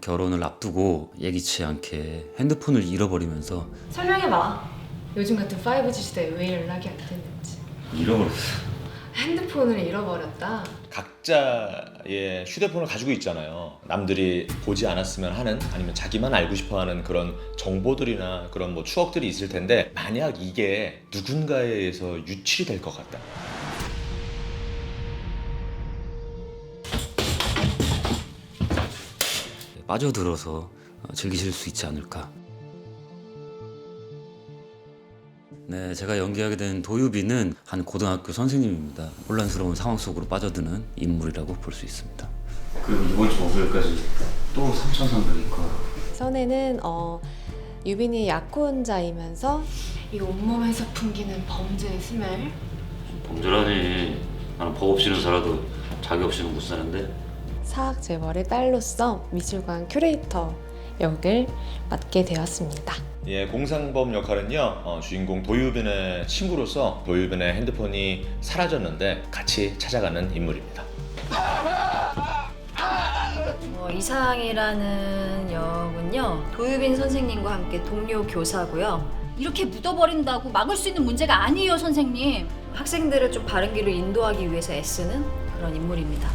결혼을 앞두고 예기치 않게 핸드폰을 잃어버리면서 설명해봐. 요즘 같은 5G 시대에 왜 연락이 안 됐는지. 잃어버렸어요. 핸드폰을 잃어버렸다. 각자의 휴대폰을 가지고 있잖아요. 남들이 보지 않았으면 하는 아니면 자기만 알고 싶어 하는 그런 정보들이나 그런 뭐 추억들이 있을 텐데 만약 이게 누군가에 의해서 유출이 될 것 같다. 빠져들어서 어, 즐기실 수 있지 않을까. 네, 제가 연기하게 된 도유비는 한 고등학교 선생님입니다. 혼란스러운 상황 속으로 빠져드는 인물이라고 볼 수 있습니다. 그리고 이번 주 목요일까지 또 3,300이니까 선에는 어, 유빈이 약혼자이면서 이 온몸에서 풍기는 범죄의 스멜. 범죄라니 나는 법 없이는 살아도 자기 없이는 못 사는데 사학 재벌의 딸로서 미술관 큐레이터 역을 맡게 되었습니다. 예, 공상범 역할은요 어, 주인공 도유빈의 친구로서 도유빈의 핸드폰이 사라졌는데 같이 찾아가는 인물입니다. 어, 이상이라는 역은요 도유빈 선생님과 함께 동료 교사고요 이렇게 묻어버린다고 막을 수 있는 문제가 아니에요, 선생님. 학생들을 좀 바른 길로 인도하기 위해서 애쓰는 그런 인물입니다.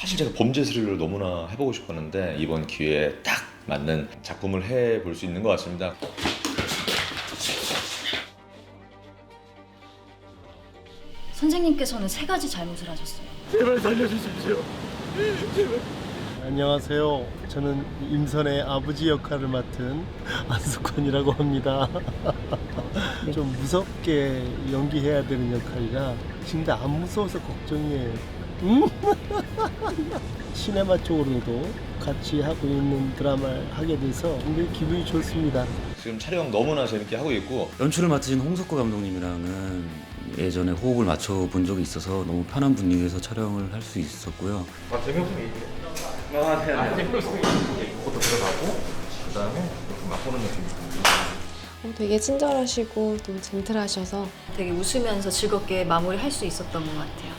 사실 제가 범죄 스릴러를 너무나 해보고 싶었는데 이번 기회에 딱 맞는 작품을 해볼 수 있는 것 같습니다. 선생님께서는 세 가지 잘못을 하셨어요. 안녕하세요. 저는 임선의 아버지 역할을 맡은 안숙환이라고 합니다. 좀 무섭게 연기해야 되는 역할이라 진짜 안 무서워서 걱정이에요. 음? 시네마 쪽으로도 같이 하고 있는 드라마를 하게 돼서 굉장히 기분이 좋습니다. 지금 촬영 너무나 재밌게 하고 있고 연출을 맡으신 홍석구 감독님이랑은 예전에 호흡을 맞춰 본 적이 있어서 너무 편한 분위기에서 촬영을 할 수 있었고요. 어, 되게 친절하시고 또 젠틀하셔서 되게 웃으면서 즐겁게 마무리할 수 있었던 것 같아요.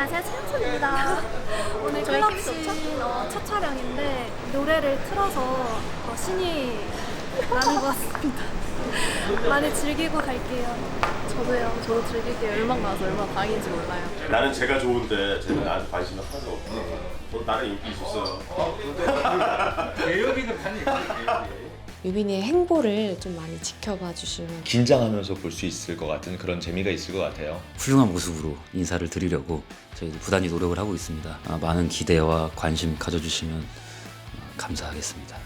안녕하세요 최현선입니다. 오늘 클럽씬 어, 첫 촬영인데 노래를 틀어서 어, 신이 나는 것 같습니다. 많이 즐기고 갈게요. 저도요. 저도 즐길게요. 음악 나와서 얼마나 다행인지 몰라요. 나는 제가 좋은데 쟤는 나한테 관심이 하나도 없어. 너 나는 인기 있었어. 유빈이의 행보를 좀 많이 지켜봐 주시면 긴장하면서 볼 수 있을 것 같은 그런 재미가 있을 것 같아요. 훌륭한 모습으로 인사를 드리려고 저희도 부단히 노력을 하고 있습니다. 아, 많은 기대와 관심 가져주시면 어, 감사하겠습니다.